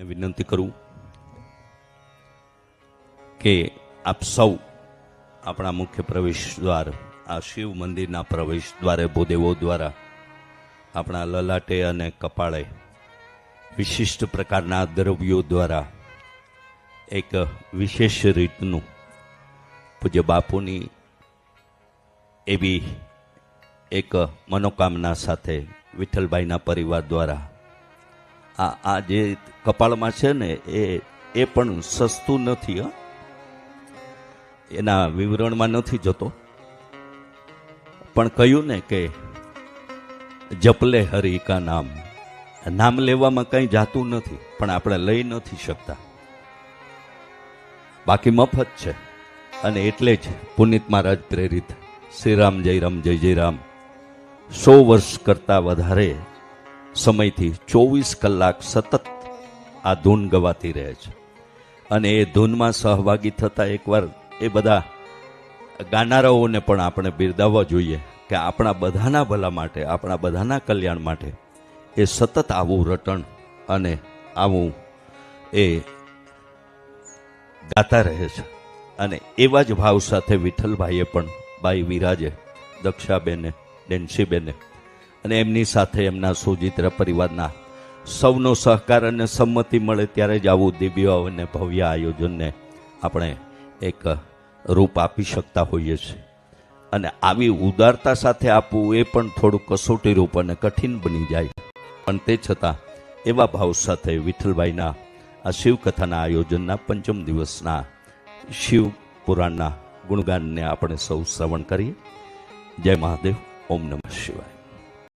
ને વિનંતી કરું કે આપ સૌ આપણા મુખ્ય પ્રવેશ દ્વાર, આ શિવ મંદિરના પ્રવેશ દ્વારે, ભૂદેવો દ્વારા આપણા લલાટે અને કપાળે વિશિષ્ટ પ્રકારના દ્રવ્યો દ્વારા એક વિશેષ રીતનું પૂજ્ય બાપુની એવી એક મનોકામના સાથે વિઠ્ઠલભાઈના પરિવાર દ્વારા આ આ જે કપાળમાં છે ને, એ એ પણ સસ્તું નથી, હં. એના વિવરણમાં નથી જતો. પણ કહ્યું ને કે જપલે હરિ કા નામ. નામ લેવામાં કંઈ જાતું નથી, પણ આપણે લઈ નથી શકતા. બાકી મફત છે, અને એટલે જ પુનિત મહારાજ પ્રેરિત. શ્રી રામ જય રામ, જય જય રામ. સો વર્ષ કરતાં વધારે સમયથી ચોવીસ કલાક સતત આ ધૂન ગવાતી રહે છે. અને એ ધૂનમાં સહભાગી થતા એકવાર એ બધા ગાનારાઓને પણ આપણે બિરદાવવા જોઈએ કે આપણા બધાના ભલા માટે, આપણા બધાના કલ્યાણ માટે એ સતત આવું રટણ અને આવું એ ગાતા રહે છે. અને એવા જ ભાવ સાથે વિઠ્ઠલભાઈએ પણ બાઈ વિરાજે, દક્ષાબેને, ડેન્સીબેને અને એમની સાથે એમના સુજિત્ર પરિવારના સૌનો સહકાર અને સંમતિ મળે ત્યારે જ આવું દિવ્ય અને ભવ્ય આયોજનને આપણે એક રૂપ આપી શકતા હોઈએ છીએ. અને આવી ઉદારતા સાથે આપવું એ પણ થોડું કસોટી રૂપ અને કઠિન બની જાય. પણ તે છતાં એવા ભાવ સાથે વિઠ્ઠલભાઈના આ શિવકથાના આયોજનના પંચમ દિવસના શિવ પુરાણના ગુણગાનને આપણે સૌ શ્રવણ કરીએ. જય મહાદેવ, ઓમ નમઃ શિવાય.